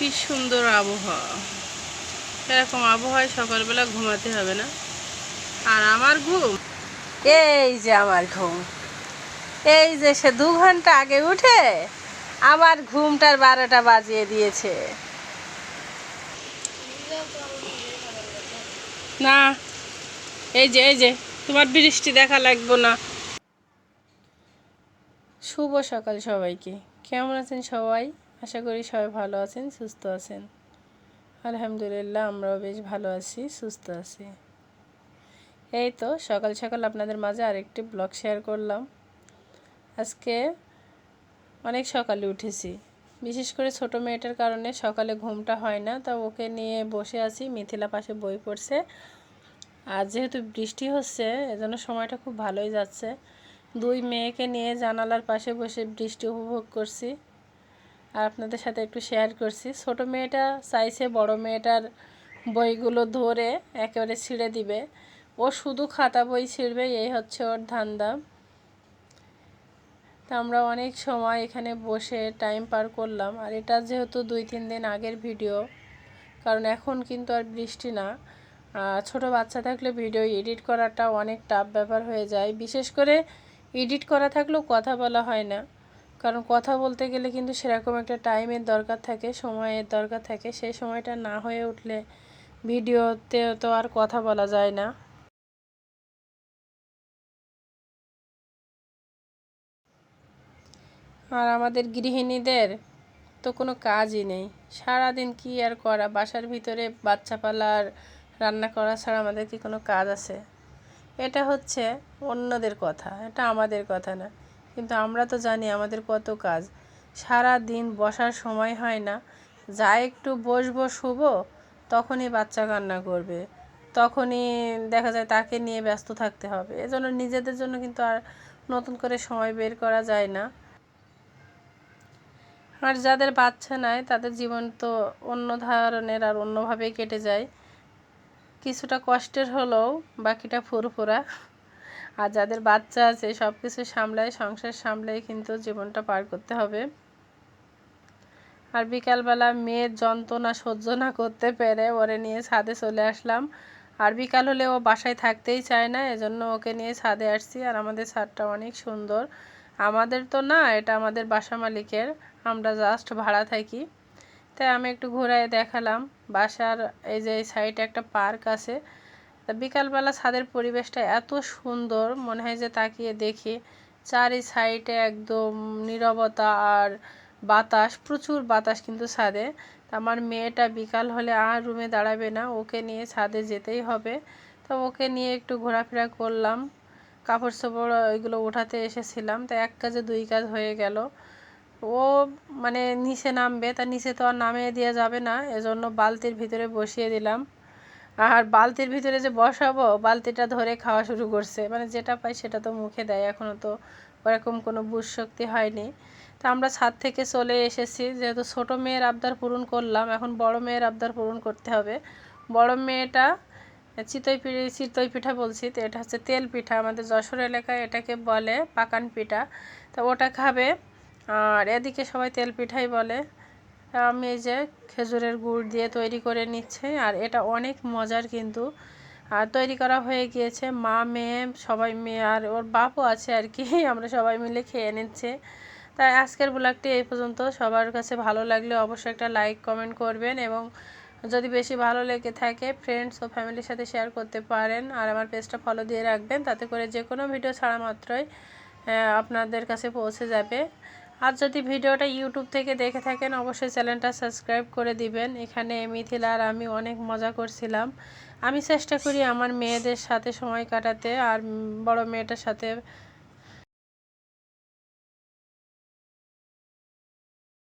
কি সুন্দর আবহাওয়া। এরকম আবহাওয়ায় সকালবেলা ঘুমাতে হবে না। আর আমার ঘুম? এই যে আমার ঘুম। এই যে সে দু ঘণ্টা আগে উঠে আমার ঘুমটার বারোটা বাজিয়ে দিয়েছে। না এই যে এই যে তোমার বৃষ্টি দেখা লাগবো না। শুভ সকাল সবাইকে। কেমন আছেন সবাই? আশা করি সবাই ভালো আছেন, সুস্থ আছেন। আলহামদুলিল্লাহ, আমরাও বেশ ভালো আছি, সুস্থ আছি। এই তো সকাল সকাল আপনাদের মাঝে আরেকটি ব্লগ শেয়ার করলাম। আজকে অনেক সকালে উঠেছি। বিশেষ করে ছোট মেয়েটার কারণে সকালে ঘুমটা হয় না, তা ওকে নিয়ে বসে আছি, মিথিলা পাশে বই পড়ছে। আর যেহেতু বৃষ্টি হচ্ছে, এজন্য সময়টা খুব ভালোই যাচ্ছে। দুই মেয়েকে নিয়ে জানালার পাশে বসে বৃষ্টি উপভোগ করছি। আর আপনাদের সাথে একটু শেয়ার করছি। ছোট মেয়েটা চাইছে বড় মেয়েটার বইগুলো ধরে একেবারে ছিঁড়ে দিবে। ও শুধু খাতা বই ছিঁড়বে, এই হচ্ছে ওর ধান্দা তা আমরা অনেক সময় এখানে বসে টাইম পার করলাম। আর এটা যেহেতু দুই, তিন দিন আগের ভিডিও কারণ এখন কিন্তু আর বৃষ্টি না। ছোট বাচ্চা থাকলে ভিডিও এডিট করাটা অনেক টাফ ব্যাপার হয়ে যায়। বিশেষ করে এডিট করা থাকলেও কথা বলা হয় না। কারণ কথা বলতে গেলে কিন্তু সেরকম একটা টাইমের দরকার থাকে, সময়ের দরকার থাকে। সেই সময়টা না হয়ে উঠলে ভিডিওতে তো আর কথা বলা যায় না। আর আমাদের গৃহিণীদের তো কোনো কাজই নেই। সারাদিন কি আর করা? বাসার ভিতরে বাচ্চা পালার রান্না করা ছাড়া আমাদের কি কোনো কাজ আছে? এটা হচ্ছে অন্যদের কথা, এটা আমাদের কথা না। কিন্তু আমরা তো জানি আমাদের কত কাজ। সারা দিন বসার সময় হয় না। যা একটু বসবো, শুবো, তখনই বাচ্চা কান্না করবে। তখনই দেখা যায় তাকে নিয়ে ব্যস্ত থাকতে হবে। এজন্য নিজেদের জন্য কিন্তু আর নতুন করে সময় বের করা যায় না। আর যাদের বাচ্চা নাই, তাদের জীবন তো অন্য ধরনের আর অন্যভাবেই কেটে যায়। কিছুটা কষ্টের হলেও বাকিটা ফুরফুরা। আর যাদের বাচ্চা আছে সব কিছু সামলায়, সংসার সামলায় কিন্তু জীবনটা পার করতে হবে। আর বিকালবেলা মেয়ের যন্ত্রণা সহ্য না করতে পেরে ওরে নিয়ে ছাদে চলে আসলাম। আর বিকাল হলে ও বাসায় থাকতেই চায় না, এজন্য ওকে নিয়ে ছাদে আসছি। আর আমাদের ছাদটা অনেক সুন্দর। আমাদের তো না, এটা আমাদের বাসা মালিকের। আমরা জাস্ট ভাড়া থাকি। তাই আমি একটু ঘোরায় দেখালাম। বাসার এই যে, এই সাইডে একটা পার্ক আছে। তা বিকালবেলা ছাদের পরিবেশটা এত সুন্দর, মনে হয় যে তাকিয়ে দেখি চারি সাইডে একদম নীরবতা আর বাতাস, প্রচুর বাতাস কিন্তু ছাদে। আমার মেয়েটা বিকাল হলে আর রুমে দাঁড়াবে না, ওকে নিয়ে ছাদে যেতেই হবে। তো ওকে নিয়ে একটু ঘোরাফেরা করলাম কাপড় চোপড় ওইগুলো উঠাতে এসেছিলাম, তো এক কাজে দুই কাজ হয়ে গেল। ও মানে নিচে নামবে, তা নিচে তো আর নামিয়ে দেওয়া যাবে না, এজন্য বালতির ভিতরে বসিয়ে দিলাম। আর বালতির ভিতরে যে বসাবো, বালতিটা ধরে খাওয়া শুরু করছে। মানে যেটা পাই সেটা তো মুখে দেয় এখনও তো ওরকম কোনো বুঝ শক্তি হয়নি। তা আমরা ছাদ থেকে চলে এসেছি, যেহেতু ছোটো মেয়ের আবদার পূরণ করলাম, এখন বড় মেয়ের আবদার পূরণ করতে হবে। বড় মেয়েটা চিতই পিঠে, চিতই পিঠা বলছি, তো এটা হচ্ছে তেল পিঠা। আমাদের যশোর এলাকায় এটাকে বলে পাকান পিঠা। তো ওটা খাবে, আর এদিকে সবাই তেল পিঠাই বলে। আমি এই যে খেজুরের গুড় দিয়ে তৈরি করে নিচ্ছে, আর এটা অনেক মজার কিন্তু। আর তৈরি করা হয়ে গিয়েছে, মা, মেয়ে, সবাই মেয়ে আর ওর বাপও আছে আর কি, আমরা সবাই মিলে খেয়ে নিচ্ছে। তাই আজকের ব্লগটি এই পর্যন্ত। সবার কাছে ভালো লাগলে অবশ্যই একটা লাইক, কমেন্ট করবেন এবং যদি বেশি ভালো লেগে থাকে ফ্রেন্ডস ও ফ্যামিলির সাথে শেয়ার করতে পারেন। আর আমার পেজটা ফলো দিয়ে রাখবেন, তাতে করে যে কোনো ভিডিও ছাড়া মাত্রই আপনাদের কাছে পৌঁছে যাবে। আর যদি ভিডিওটা ইউটিউব থেকে দেখে থাকেন, অবশ্যই চ্যানেলটা সাবস্ক্রাইব করে দিবেন। এখানে মিথিলা আর আমি অনেক মজা করছিলাম। আমি চেষ্টা করি আমার মেয়েদের সাথে সময় কাটাতে আর বড় মেয়েটার সাথে